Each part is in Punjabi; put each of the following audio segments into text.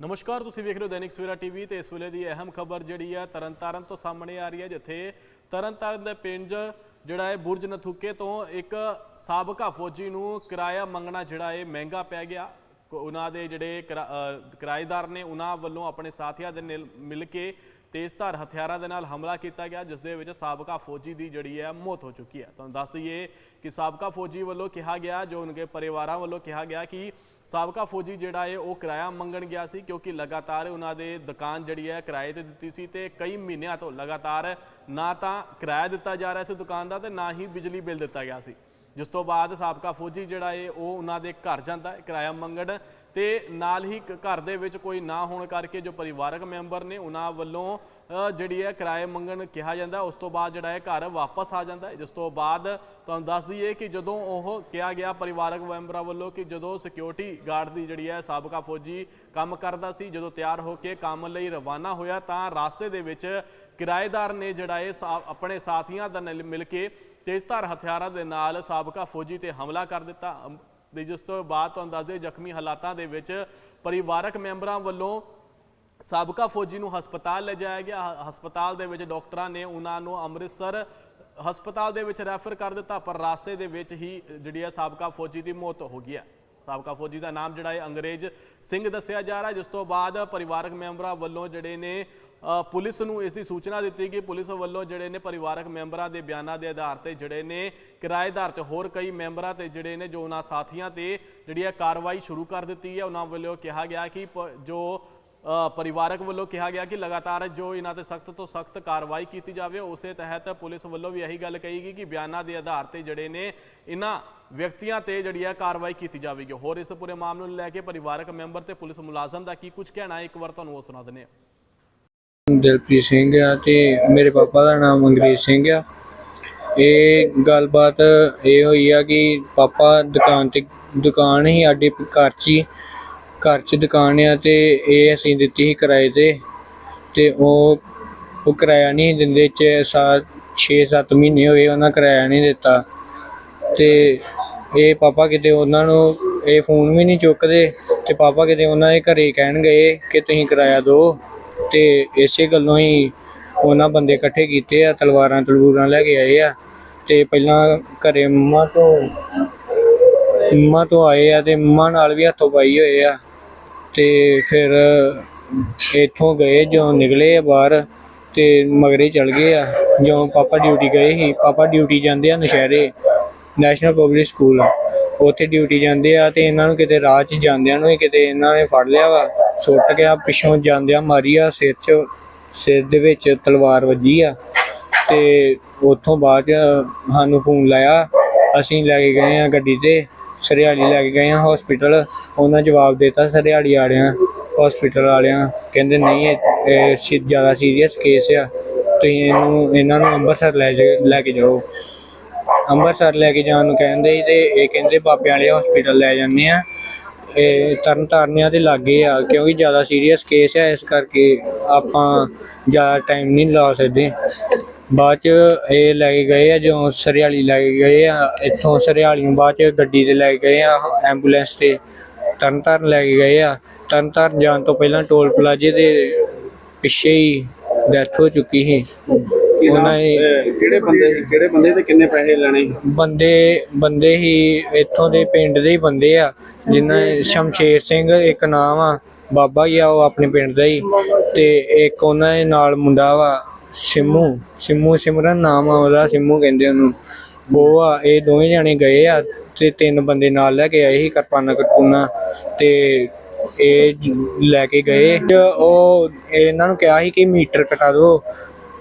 ਨਮਸਕਾਰ, ਤੁਸੀਂ ਵੇਖ ਰਹੇ ਹੋ ਦੈਨਿਕ ਸਵੇਰਾ ਟੀਵੀ ਤੇ ਇਸ ਵੇਲੇ ਦੀ ਅਹਿਮ ਖਬਰ ਜਿਹੜੀ ਹੈ ਤਰਨਤਾਰਨ ਤੋਂ ਸਾਹਮਣੇ ਆ ਰਹੀ ਹੈ, ਜਿੱਥੇ ਤਰਨਤਾਰਨ ਦੇ ਪਿੰਡ ਜਿਹੜਾ ਹੈ ਬੁਰਜ ਨਥੂਕੇ ਤੋਂ ਇੱਕ ਸਾਬਕਾ ਫੌਜੀ ਨੂੰ ਕਿਰਾਇਆ ਮੰਗਣਾ ਜਿਹੜਾ ਹੈ, ਮਹਿੰਗਾ ਪੈ ਗਿਆ। ਉਹਨਾਂ ਦੇ ਜਿਹੜੇ ਕਿਰਾ- ਕਿਰਾਏਦਾਰ ਨੇ ਉਹਨਾਂ ਵੱਲੋਂ ਆਪਣੇ ਸਾਥੀਆਂ ਦੇ ਨਾਲ, ਮਿਲ ਕੇ ਤੇਜ਼ਧਾਰ ਹਥਿਆਰਾਂ ਦੇ ਨਾਲ ਹਮਲਾ ਕੀਤਾ ਗਿਆ, ਜਿਸ ਦੇ ਵਿੱਚ ਸਾਬਕਾ ਫੌਜੀ ਦੀ ਜਿਹੜੀ ਹੈ ਮੌਤ ਹੋ ਚੁੱਕੀ ਹੈ। ਤੁਹਾਨੂੰ ਦੱਸ ਦਈਏ ਕਿ ਸਾਬਕਾ ਫੌਜੀ ਵੱਲੋਂ ਕਿਹਾ ਗਿਆ, ਜੋ ਉਹਨਾਂ ਦੇ ਪਰਿਵਾਰਾਂ ਵੱਲੋਂ ਕਿਹਾ ਗਿਆ ਕਿ ਸਾਬਕਾ ਫੌਜੀ ਜਿਹੜਾ ਹੈ ਉਹ ਕਿਰਾਇਆ ਮੰਗਣ ਗਿਆ ਸੀ, ਕਿਉਂਕਿ ਲਗਾਤਾਰ ਉਹਨਾਂ ਦੇ ਦੁਕਾਨ ਜਿਹੜੀ ਹੈ ਕਿਰਾਏ ਤੇ ਦਿੱਤੀ ਸੀ ਤੇ ਕਈ ਮਹੀਨਿਆਂ ਤੋਂ ਲਗਾਤਾਰ ਨਾ ਤਾਂ ਕਿਰਾਇਆ ਦਿੱਤਾ ਜਾ ਰਿਹਾ ਸੀ ਦੁਕਾਨ ਦਾ ਤੇ ਨਾ ਹੀ ਬਿਜਲੀ ਬਿੱਲ ਦਿੱਤਾ ਗਿਆ ਸੀ। ਜਿਸ ਤੋਂ ਬਾਅਦ ਸਾਬਕਾ ਫੌਜੀ ਜਿਹੜਾ ਹੈ ਉਹ ਉਹਨਾਂ ਦੇ ਘਰ ਜਾਂਦਾ ਹੈ ਕਿਰਾਇਆ ਮੰਗਣ। ਤੇ ਨਾਲ ਹੀ ਘਰ ਦੇ ਵਿੱਚ ਕੋਈ ਨਾ ਹੋਣ ਕਰਕੇ ਜੋ ਪਰਿਵਾਰਕ ਮੈਂਬਰ ਨੇ, ਉਹਨਾਂ ਵੱਲੋਂ ਜਿਹੜੀ ਹੈ ਕਿਰਾਏ ਮੰਗਣ ਕਿਹਾ ਜਾਂਦਾ। ਉਸ ਤੋਂ ਬਾਅਦ ਜਿਹੜਾ ਹੈ ਘਰ ਵਾਪਸ ਆ ਜਾਂਦਾ। ਜਿਸ ਤੋਂ ਬਾਅਦ ਤੁਹਾਨੂੰ ਦੱਸ ਦਈਏ ਕਿ ਜਦੋਂ ਉਹ ਕਿਹਾ ਗਿਆ ਪਰਿਵਾਰਕ ਮੈਂਬਰਾਂ ਵੱਲੋਂ ਕਿ ਜਦੋਂ ਸਿਕਿਉਰਿਟੀ ਗਾਰਡ ਦੀ ਜਿਹੜੀ ਹੈ ਸਾਬਕਾ ਫੌਜੀ ਕੰਮ ਕਰਦਾ ਸੀ, ਜਦੋਂ ਤਿਆਰ ਹੋ ਕੇ ਕੰਮ ਲਈ ਰਵਾਨਾ ਹੋਇਆ, ਤਾਂ ਰਾਸਤੇ ਦੇ ਵਿੱਚ ਕਿਰਾਏਦਾਰ ਨੇ ਜਿਹੜਾ ਇਹ ਸਾ- ਆਪਣੇ ਸਾਥੀਆਂ ਦਾ ਨਾਲ ਮਿਲ ਕੇ ਤੇਜ਼ਧਾਰ ਹਥਿਆਰਾਂ ਦੇ ਨਾਲ ਸਾਬਕਾ ਫੌਜੀ ਤੇ ਹਮਲਾ ਕਰ ਦਿੱਤਾ। ਅਮ, ਜਿਸ ਤੋਂ ਬਾਅਦ ਤੁਹਾਨੂੰ ਦੱਸਦੇ ਜ਼ਖਮੀ ਹਾਲਾਤਾਂ ਦੇ ਵਿੱਚ ਪਰਿਵਾਰਕ ਮੈਂਬਰਾਂ ਵੱਲੋਂ ਸਾਬਕਾ ਫੌਜੀ ਨੂੰ ਹਸਪਤਾਲ ਲਿਜਾਇਆ ਗਿਆ। ਹ- ਹਸਪਤਾਲ ਦੇ ਵਿੱਚ ਡਾਕਟਰਾਂ ਨੇ ਉਹਨਾਂ ਨੂੰ ਅੰਮ੍ਰਿਤਸਰ ਹਸਪਤਾਲ ਦੇ ਵਿੱਚ ਰੈਫਰ ਕਰ ਦਿੱਤਾ ਪਰ ਰਾਸਤੇ ਦੇ ਵਿੱਚ ਹੀ ਜਿਹੜੀ ਹੈ ਸਾਬਕਾ ਫੌਜੀ ਦੀ ਮੌਤ ਹੋ ਗਈ ਹੈ। ਸਾਬਕਾ ਫੌਜੀ ਦਾ ਨਾਮ ਜਿਹੜਾ ਹੈ ਅੰਗਰੇਜ਼ ਸਿੰਘ ਦੱਸਿਆ ਜਾ ਰਿਹਾ ਜਿਸ ਤੋਂ ਬਾਅਦ ਪਰਿਵਾਰਕ ਮੈਂਬਰਾਂ ਵੱਲੋਂ ਜਿਹੜੇ ਨੇ ਪੁਲਿਸ ਨੂੰ ਇਸ ਦੀ ਸੂਚਨਾ ਦਿੱਤੀ ਕਿ ਪੁਲਿਸ ਵੱਲੋਂ ਜਿਹੜੇ ਨੇ ਪਰਿਵਾਰਕ ਮੈਂਬਰਾਂ ਦੇ ਬਿਆਨਾਂ ਦੇ ਆਧਾਰ ਤੇ ਜਿਹੜੇ ਨੇ ਕਿਰਾਏਦਾਰ ਤੇ ਹੋਰ ਕਈ ਮੈਂਬਰਾਂ ਤੇ ਜਿਹੜੇ ਨੇ, ਜੋ ਉਹਨਾਂ ਸਾਥੀਆਂ ਤੇ ਜਿਹੜੀ ਹੈ ਕਾਰਵਾਈ ਸ਼ੁਰੂ ਕਰ ਦਿੱਤੀ ਹੈ, ਉਹਨਾਂ ਵੱਲੋਂ ਕਿਹਾ ਗਿਆ ਕਿ ਪ- ਜੋ ਪਰਿਵਾਰਕ ਵੱਲੋਂ ਕਿਹਾ ਗਿਆ ਕਿ ਲਗਾਤਾਰ ਜੋ ਇਹਨਾਂ ਤੇ ਸਖਤ ਤੋਂ ਸਖਤ ਕਾਰਵਾਈ ਕੀਤੀ ਜਾਵੇ, ਉਸੇ ਤਹਿਤ ਪੁਲਿਸ ਵੱਲੋਂ ਵੀ ਇਹੀ ਗੱਲ ਕਹੀ ਗਈ ਕਿ ਬਿਆਨਾਂ ਦੇ ਆਧਾਰ ਤੇ ਜਿਹੜੇ ਨੇ ਇਹਨਾਂ ਵਿਅਕਤੀਆਂ ਤੇ ਜਿਹੜੀ ਹੈ ਕਾਰਵਾਈ ਕੀਤੀ ਜਾਵੇਗੀ। ਹੋਰ ਇਸ ਪੂਰੇ ਮਾਮਲੇ ਨੂੰ ਲੈ ਕੇ ਪਰਿਵਾਰਕ ਮੈਂਬਰ ਤੇ ਪੁਲਿਸ ਮੁਲਾਜ਼ਮ ਦਾ ਕੀ ਕੁਝ ਕਹਿਣਾ ਹੈ, ਇੱਕ ਵਾਰ ਤੁਹਾਨੂੰ ਉਹ ਸੁਣਾ ਦਿੰਦੇ ਹਾਂ। ਦਿਲਪ੍ਰੀਤ ਸਿੰਘ ਆ ਤੇ ਮੇਰੇ ਪਾਪਾ ਦਾ ਨਾਮ ਅੰਗਰੇਜ਼ ਸਿੰਘ ਆ। ਇਹ ਗੱਲਬਾਤ ਇਹ ਹੋਈ ਆ ਕਿ ਪਾਪਾ ਦੁਕਾਨ ਤੇ, ਦੁਕਾਨ ਹੀ ਸਾਡੇ ਘਰ 'ਚ ਹੀ ਘਰ 'ਚ ਦੁਕਾਨ ਆ ਤੇ ਇਹ ਅਸੀਂ ਦਿੱਤੀ ਸੀ ਕਿਰਾਏ ਤੇ ਤੇ ਉਹ ਉਹ ਕਿਰਾਇਆ ਨਹੀਂ ਦਿੰਦੇ, ਚ ਸਾਲ 6-7 ਮਹੀਨੇ ਹੋਏ ਉਹਨਾਂ ਕਿਰਾਇਆ ਨਹੀਂ ਦਿੱਤਾ। ਤੇ ਇਹ ਪਾਪਾ ਕਿਤੇ ਉਹਨਾਂ ਨੂੰ ਇਹ ਫੋਨ ਵੀ ਨਹੀਂ ਚੁੱਕਦੇ, ਤੇ ਪਾਪਾ ਕਿਤੇ ਉਹਨਾਂ ਦੇ ਘਰੇ ਕਹਿਣ ਗਏ ਕਿ ਤੁਸੀਂ ਕਿਰਾਇਆ ਦਿਓ, ਤੇ ਇਸੇ ਗੱਲੋਂ ਹੀ ਉਹਨਾਂ ਬੰਦੇ ਇਕੱਠੇ ਕੀਤੇ ਆ, ਤਲਵਾਰਾਂ ਤਲਵੂਰਾਂ ਲੈ ਕੇ ਆਏ ਆ। ਤੇ ਪਹਿਲਾਂ ਘਰੇ ਮੰਮਾ ਤੋਂ ਮੰਮਾ ਤੋਂ ਆਏ ਆ ਤੇ ਮੰਮਾ ਨਾਲ ਵੀ ਹੱਥੋਂ ਪਾਈ ਹੋਏ ਆ। ਤੇ ਫਿਰ ਇੱਥੋਂ ਗਏ ਜੋ ਨਿਕਲੇ ਆ ਬਾਹਰ ਤੇ ਮਗਰੇ ਚਲ ਗਏ ਆ। ਜਦੋਂ ਪਾਪਾ ਡਿਊਟੀ ਗਏ ਸੀ, ਪਾਪਾ ਡਿਊਟੀ ਜਾਂਦੇ ਆ ਨਸ਼ਹਿਰੇ ਨੈਸ਼ਨਲ ਪਬਲਿਕ ਸਕੂਲ ਉੱਥੇ ਡਿਊਟੀ ਜਾਂਦੇ ਆ ਤੇ ਇਹਨਾਂ ਨੂੰ ਕਿਤੇ ਰਾਹ 'ਚ ਜਾਂਦਿਆਂ ਨੂੰ ਹੀ ਕਿਤੇ ਇਹਨਾਂ ਨੇ ਫੜ ਲਿਆ ਵਾ, ਸੁੱਟ ਗਿਆ, ਪਿੱਛੋਂ ਜਾਂਦਿਆਂ ਮਾਰੀ ਆ, ਸਿਰ 'ਚ, ਸਿਰ ਦੇ ਵਿੱਚ ਤਲਵਾਰ ਵੱਜੀ ਆ। ਤੇ ਉੱਥੋਂ ਬਾਅਦ 'ਚ ਸਾਨੂੰ ਫੋਨ ਲਾਇਆ, ਅਸੀਂ ਲੈ ਕੇ ਗਏ ਆ ਗੱਡੀ ਤੇ। ਸਰਿਆਲੀ ਲੈ ਕੇ ਗਏ ਆ ਹਸਪੀਟਲ ਉਹਨਾਂ ਜਵਾਬ ਦਿੱਤਾ, ਸਰਿਆਲੀ ਵਾਲਿਆਂ ਹਸਪੀਟਲ ਵਾਲਿਆਂ, ਕਹਿੰਦੇ ਨਹੀਂ, ਇਹ- ਸੀ, ਜ਼ਿਆਦਾ ਸੀਰੀਅਸ ਕੇਸ ਆ। ਤੁਸੀਂ ਇਹਨੂੰ, ਇਹਨਾਂ ਨੂੰ ਅੰਮ੍ਰਿਤਸਰ ਲੈ ਜਾ- ਲੈ ਕੇ ਜਾਓ। ਅੰਮ੍ਰਿਤਸਰ ਲੈ ਕੇ ਜਾਣ ਨੂੰ ਕਹਿੰਦੇ ਸੀ ਤੇ ਇਹ ਕਹਿੰਦੇ ਬਾਬਿਆਂ ਵਾਲੇ ਹਸਪੀਟਲ ਲੈ ਜਾਂਦੇ ਆ। ਇਹ ਤਰਨ ਤਾਰਨਿਆਂ ਦੇ ਲਾਗੇ ਆ, ਕਿਉਂਕਿ ਜ਼ਿਆਦਾ ਸੀਰੀਅਸ ਕੇਸ ਆ, ਇਸ ਕਰਕੇ ਆਪਾਂ ਜ਼ਿਆਦਾ ਟਾਈਮ ਨਹੀਂ ਲਾ ਸਕਦੇ। ਬਾਅਦ ਚ ਇਹ ਲੈ ਕੇ ਗਏ ਆ ਜੋ ਸਰਿਆਲੀ ਲੈ ਕੇ ਗਏ ਆ ਇੱਥੋਂ ਸਰਿਆਲੀ ਨੂੰ ਬਾਅਦ ਚ ਗੱਡੀ ਤੇ ਲੈ ਕੇ ਗਏ ਆ ਐਂਬੂਲੈਂਸ ਤੇ ਤਰਨ ਤਾਰਨ ਲੈ ਕੇ ਗਏ ਆ। ਤਰਨ ਤਾਰਨ ਜਾਣ ਤੋਂ ਪਹਿਲਾਂ ਟੋਲ ਪਲਾਜ਼ੇ ਦੇ ਪਿੱਛੇ ਹੀ ਡੈਥ ਹੋ ਚੁੱਕੀ ਸੀ। ਉਹਨਾਂ ਨੇ ਕਿਹੜੇ ਬੰਦੇ ਕਿਹੜੇ ਬੰਦੇ ਤੇ ਕਿੰਨੇ ਪੈਸੇ ਲੈਣੇ ਬੰਦੇ ਬੰਦੇ ਹੀ ਇੱਥੋਂ ਦੇ ਪਿੰਡ ਦੇ ਹੀ ਬੰਦੇ ਆ ਜਿਨ੍ਹਾਂ ਸ਼ਮਸ਼ੇਰ ਸਿੰਘ ਇੱਕ ਨਾਮ ਆ ਬਾਬਾ ਹੀ ਆ ਉਹ ਆਪਣੇ ਪਿੰਡ ਦਾ ਹੀ। ਤੇ ਇੱਕ ਉਹਨਾਂ ਦੇ ਨਾਲ ਮੁੰਡਾ ਵਾ ਸਿੰਮੂ ਸਿੰਮੂ ਸਿਮਰਨ ਨਾਮ ਆ ਉਹਦਾ, ਸਿੰਮੂ ਕਹਿੰਦੇ ਉਹਨੂੰ। ਉਹ ਆ ਇਹ ਦੋਵੇਂ ਜਾਣੇ ਗਏ ਆ ਤੇ ਤਿੰਨ ਬੰਦੇ ਨਾਲ ਲੈ ਕੇ ਆਏ ਸੀ ਕਿਰਪਾਨਾਂ ਕਰਪੂਨਾ ਤੇ ਇਹ ਲੈ ਕੇ ਗਏ। ਉਹ ਇਹਨਾਂ ਨੂੰ ਕਿਹਾ ਸੀ ਕਿ ਮੀਟਰ ਕਟਾ ਦਿਓ,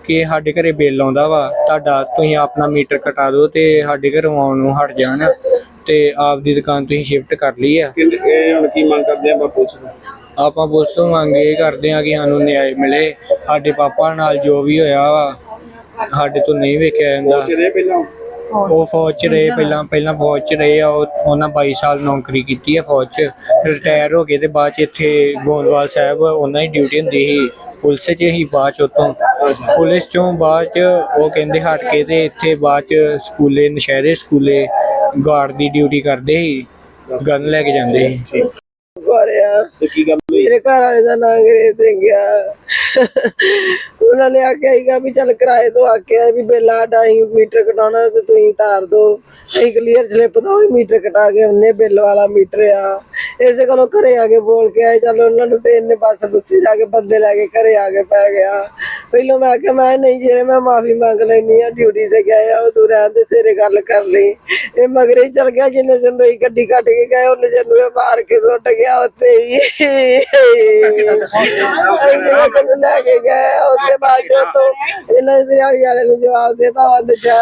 ਕਿ ਸਾਡੇ ਘਰੇ ਬਿੱਲ ਆਉਂਦਾ ਵਾ, ਤੁਹਾਡਾ ਤੁਸੀਂ ਆਪਣਾ ਮੀਟਰ ਕਟਾ ਦਿਓ ਤੇ ਸਾਡੇ ਘਰ ਆਉਣ ਨੂੰ ਹਟ ਜਾਣ ਤੇ ਆਪਦੀ ਦੁਕਾਨ ਤੁਸੀਂ ਸ਼ਿਫਟ ਕਰ ਲਈ ਆ ਇਹ ਹੁਣ ਕੀ ਮੰਗ ਕਰਦੇ ਆ ਬਾਪੂ ਜੀ? ਆਪਾਂ ਪੁਲਿਸ ਤੋਂ ਮੰਗ ਇਹ ਕਰਦੇ ਆ ਕਿ ਸਾਨੂੰ ਨਿਆਂ ਮਿਲੇ। ਸਾਡੇ ਪਾਪਾ ਨਾਲ ਜੋ ਵੀ ਹੋਇਆ ਵਾ ਸਾਡੇ ਤੋਂ ਨਹੀਂ ਵੇਖਿਆ ਜਾਂਦਾ। ਉਹ ਫੌਜ ਚ ਰਹੇ ਪਹਿਲਾਂ ਪਹਿਲਾਂ ਫੌਜ ਚ ਰਹੇ ਆ ਉਹ ਉਹਨਾਂ 22 ਸਾਲ ਨੌਕਰੀ ਕੀਤੀ ਆ ਫੌਜ ਚ। ਰਿਟਾਇਰ ਹੋ ਗਏ ਤੇ ਬਾਅਦ ਚ ਇੱਥੇ ਗੋਂਦਵਾਲ ਸਾਹਿਬ ਉਹਨਾਂ ਦੀ ਡਿਊਟੀ ਹੁੰਦੀ ਸੀ। ਪੁਲਿਸ ਚ ਹੀ ਬਾਅਦ ਚ ਉਤੋਂ ਪੁਲਿਸ ਚੋਂ ਬਾਅਦ ਚ ਉਹ ਕਹਿੰਦੇ ਹਟ ਕੇ ਤੇ ਇੱਥੇ ਬਾਅਦ ਚ ਸਕੂਲੇ ਨਸ਼ਹਿਰੇ ਸਕੂਲੇ ਗਾਰਡ ਦੀ ਡਿਊਟੀ ਕਰਦੇ ਸੀ। ਗਨ ਲੈ ਕੇ ਜਾਂਦੇ ਸੀ। ਤੇ ਕੀ ਗੱਲ ਮੇਰੇ ਘਰ ਵਾਲੇ ਦਾ ਨਾਂ ਅੰਗਰੇਜ਼ ਸਿੰਘ ਆ ਉਹਨਾਂ ਨੇ ਆਖਿਆ ਸੀਗਾ ਵੀ ਚੱਲ ਕਿਰਾਏ ਤੋਂ ਆਖਿਆ ਵੀ ਬੇਲਾ ਡਾਈ ਮੀਟਰ ਕਟਾਉਣਾ ਤੇ ਤੁਸੀਂ ਤਾਰ ਦੋ। ਅਸੀਂ ਕਲੀਅਰ ਸਲਿੱਪ ਦਾ ਵੀ ਮੀਟਰ ਕਟਾ ਕੇ ਉਹਨੇ ਬਿੱਲ ਵਾਲਾ ਮੀਟਰ ਆ। ਇਸੇ ਕੋਲੋਂ ਘਰੇ ਆ ਕੇ ਬੋਲ ਕੇ ਆਏ, ਚੱਲ ਉਹਨਾਂ ਨੂੰ ਤੇ ਇੰਨੇ ਬੱਸ ਗੁੱਸੇ ਜਾ ਕੇ ਬੰਦੇ ਲੈ ਕੇ ਘਰੇ ਆ ਕੇ ਪੈ ਗਿਆ। ਪਹਿਲੋਂ ਮੈਂ ਆਖਿਆ ਮੈਂ ਨਹੀਂ ਜਿਹੜੇ ਮੈਂ ਮਾਫੀ ਮੰਗ ਲੈਣੀ ਆ ਡਿਊਟੀ ਤੇ ਗਏ ਆ ਉਹ ਤੂੰ ਰਹਿਣ ਦੇ ਸਿਰੇ ਗੱਲ ਕਰ ਲਈ। ਇਹ ਮਗਰੇ ਹੀ ਚਲ ਗਿਆ ਜਿੰਨੇ ਦਿਨ ਰਹੀ ਗੱਡੀ ਕੱਟ ਕੇ ਗਏ ਉਹਨੇ ਜਨ ਨੂੰ ਇਹ ਮਾਰ ਕੇ ਸੁੱਟ ਗਿਆ ਉੱਤੇ ਹੀ। ਇਹਨਾਂ ਨੂੰ ਲੈ ਕੇ ਗਏ ਉੱਤੇ ਬਾਅਦ ਚੋਂ ਤੋਂ ਇਹਨਾਂ ਸਿਆੜੀ ਵਾਲੇ ਨੂੰ ਜਵਾਬ ਦੇਤਾ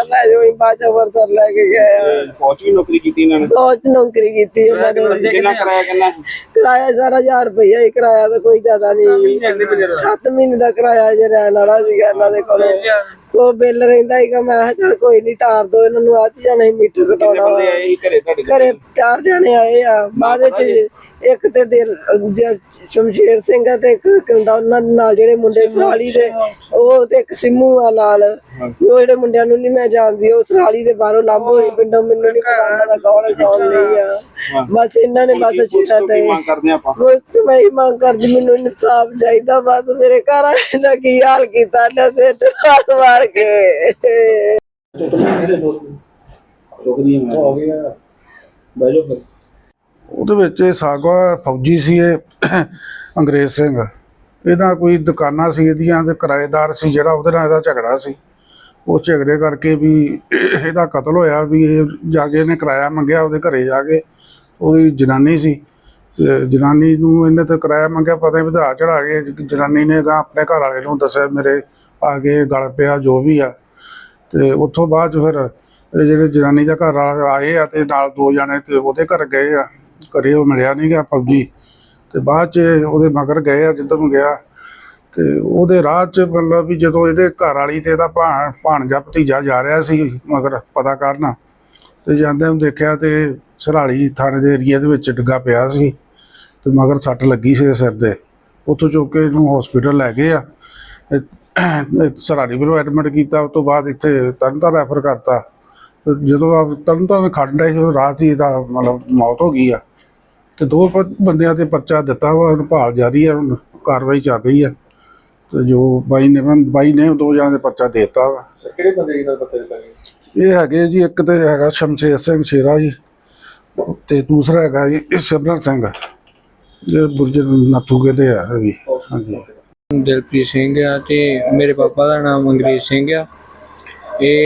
ਲੈ ਬਾਅਦ ਚ ਵਰਤਰ ਲੈ ਕੇ ਗਏ ਆ। ਫੌਜ ਵੀ ਨੌਕਰੀ ਕੀਤੀ ਇਹਨਾਂ ਨੇ? ਫੌਜ ਨੌਕਰੀ ਕੀਤੀ ਉਹਨਾਂ ਨੇ। ਕਿੰਨਾ ਕਰਾਇਆ ਕਿੰਨਾ? ਕਿਰਾਇਆ ਸਾਰਾ 1000 ਰੁਪਈਆ ਹੀ ਕਿਰਾਇਆ ਤਾਂ ਕੋਈ ਜ਼ਿਆਦਾ ਨਹੀਂ। 7 ਮਹੀਨੇ ਦਾ ਕਿਰਾਇਆ ਜੇ ਰਹਿਣ ਸੀਗਾ ਇਹਨਾਂ ਦੇ ਕੋਲ। ਉਹ ਬਿੱਲ ਰਹਿੰਦਾ ਸੀਗਾ ਮੈਂ ਕਿਹਾ ਚੱਲ ਕੋਈ ਨਹੀਂ ਤਾਰ ਦੋ ਇਹਨਾਂ ਨੂੰ ਅੱਜ ਜਾਣਾ ਹੀ ਮੀਟਰ ਕਿੰਨੇ ਵਾ। ਬੰਦੇ ਆਏ ਸੀ ਘਰੇ ਤੁਹਾਡੇ? ਘਰੇ ਚਾਰ ਜਣੇ ਆਏ ਆ ਬਾਅਦ ਵਿੱਚ ਇੱਕ ਤੇ ਦਿਲ ਜ- ਸ਼ਮਸ਼ੇਰ ਸਿੰਘ ਆ ਤੇ ਇੱਕ ਕਹਿੰਦਾ ਉਹਨਾਂ ਦੇ ਨਾਲ ਜਿਹੜੇ ਮੁੰਡੇ ਸਰਾਲੀ ਦੇ ਉਹ ਤੇ ਇੱਕ ਸਿੰਮੂ ਆ ਨਾਲ। ਉਹ ਜਿਹੜੇ ਮੁੰਡਿਆਂ ਨੂੰ ਨਹੀਂ ਮੈਂ ਜਾਣਦੀ ਉਹ ਸਰਾਲੀ ਦੇ ਬਾਹਰੋਂ ਲੰਘ ਹੋਏ ਪਿੰਡੋਂ ਮੈਨੂੰ ਨਹੀਂ ਪਤਾ ਉਹਨਾਂ ਦਾ ਕੌਣ ਹੈ, ਕੌਣ ਨਹੀਂ ਆ। ਬਸ ਇਹਨਾਂ ਨੇ ਬਸ ਚੀਜ਼ਾਂ ਤੋਂ ਮੰਗ ਕਰਦੇ ਆਪਾਂ? ਰੋਜ਼ ਤੇ ਮੈਂ ਹੀ ਮੰਗ ਕਰਦੀ ਮੈਨੂੰ ਇਨਸਾਫ ਚਾਹੀਦਾ ਬਸ ਮੇਰੇ ਘਰ ਵਾਲੇ ਦਾ ਕੀ ਹਾਲ ਕੀਤਾ ਨਾ ਸੇ ਮਾਰ ਮਾਰ ਕੇ ਉਹਦੇ ਵਿੱਚ ਇਹ ਸਾਗਵਾ ਫੌਜੀ ਸੀ ਇਹ ਅੰਗਰੇਜ਼ ਸਿੰਘ। ਇਹਦਾ ਕੋਈ ਦੁਕਾਨਾਂ ਸੀ ਇਹਦੀਆਂ ਤੇ ਕਿਰਾਏਦਾਰ ਸੀ ਜਿਹੜਾ ਉਹਦੇ ਨਾਲ ਇਹਦਾ ਝਗੜਾ ਸੀ। ਉਹ ਝਗੜੇ ਕਰਕੇ ਵੀ ਇਹਦਾ ਕਤਲ ਹੋਇਆ ਵੀ ਇਹ ਜਾ ਕੇ ਇਹਨੇ ਕਿਰਾਇਆ ਮੰਗਿਆ, ਉਹਦੇ ਘਰੇ ਜਾ ਕੇ। ਉਹਦੀ ਜਨਾਨੀ ਸੀ। ਤੇ ਜਨਾਨੀ ਨੂੰ ਇਹਨੇ ਤਾਂ ਕਿਰਾਇਆ ਮੰਗਿਆ, ਪਤਾ ਨਹੀਂ ਵਧਾ ਚੜਾ ਕੇ ਜਨਾਨੀ ਨੇ ਤਾਂ ਆਪਣੇ ਘਰ ਵਾਲੇ ਨੂੰ ਦੱਸਿਆ, ਮੇਰੇ ਆ ਕੇ ਗਲ ਪਿਆ, ਜੋ ਵੀ ਆ। ਤੇ ਉੱਥੋਂ ਬਾਅਦ 'ਚ ਫਿਰ ਇਹ ਜਿਹੜੇ ਜਨਾਨੀ ਦਾ ਘਰ ਵਾਲੇ ਆਏ ਆ ਤੇ ਨਾਲ ਦੋ ਜਣੇ ਤੇ ਉਹਦੇ ਘਰ ਗਏ ਆ। ਘਰੇ ਉਹ ਮਿਲਿਆ ਨਹੀਂ ਗਿਆ ਪਬਜੀ। ਤੇ ਬਾਅਦ 'ਚ ਉਹਦੇ ਮਗਰ ਗਏ ਆ, ਜਿੱਧਰ ਨੂੰ ਗਿਆ। ਤੇ ਉਹਦੇ ਰਾਹ 'ਚ ਮਤਲਬ ਵੀ ਜਦੋਂ ਇਹਦੇ ਘਰ ਵਾਲੀ ਤੇ ਇਹਦਾ ਭਾਣ ਭਾਣਜਾ ਭਤੀਜਾ ਜਾ ਰਿਹਾ ਸੀ, ਮਗਰ ਪਤਾ ਕਰਨ। ਤੇ ਜਾਂਦੇ ਨੂੰ ਦੇਖਿਆ ਤੇ ਸਰਾਲੀ ਥਾਣੇ ਦੇ ਏਰੀਆ ਦੇ ਵਿੱਚ ਡਿੱਗਾ ਪਿਆ ਸੀ। ਤੇ ਮਗਰ ਸੱਟ ਲੱਗੀ ਸੀ ਸਿਰ ਦੇ। ਉੱਥੋਂ ਚੁੱਕ ਕੇ ਇਹਨੂੰ ਹਸਪੀਟਲ ਲੈ ਗਏ ਆ। ਸਰਾਲੀ ਵੱਲੋਂ ਐਡਮਿਟ ਕੀਤਾ ਉਸ ਤੋਂ ਬਾਅਦ ਇੱਥੇ ਤਰਨਤਾਰਨ ਰੈਫਰ ਕਰਤਾ। ਜਦੋਂ ਆ ਤਰਨਤਾਰਨ ਖੜਨ ਡਏ ਸੀ ਉਹ ਰਾਤ ਹੀ ਇਹਦਾ ਮਤਲਬ ਮੌਤ ਹੋ ਗਈ ਆ। ਤੇ ਦੋ ਬੰਦਿਆਂ ਤੇ ਪਰਚਾ ਦਿੱਤਾ ਵਾ ਹੁਣ ਭਾਲ ਜਾਰੀ ਆ ਹੁਣ ਕਾਰਵਾਈ ਚੱਲ ਰਹੀ ਆ। ਤੇ ਜੋ ਬਾਈ ਨੇ ਬਾਈ ਨੇ ਦੋ ਜਣਾਂ ਦੇ ਪਰਚਾ ਦੇ ਦਿੱਤਾ ਵਾ। ਕਿਹੜੇ ਬੰਦੇ ਨਾਲ ਪਤਾ ਲੱਗਾ ਇਹ ਹੈਗੇ ਜੀ ਇੱਕ ਤੇ ਹੈਗਾ ਸ਼ਮਸ਼ੇਰ ਸਿੰਘ ਸ਼ੇਰਾ ਜੀ ਤੇ ਦੂਸਰਾ ਹੈਗਾ ਜੀ ਸਿਮਰਨ ਸਿੰਘ। ਇਹ ਬੁਰਜ ਨੱਥੂਗੇ ਦੇ ਆ, ਇਹ ਵੀ। ਹਾਂਜੀ। ਦਿਲਪ੍ਰੀਤ ਸਿੰਘ ਆ ਤੇ ਮੇਰੇ ਪਾਪਾ ਦਾ ਨਾਮ ਅੰਗਰੇਜ਼ ਸਿੰਘ ਆ। ਇਹ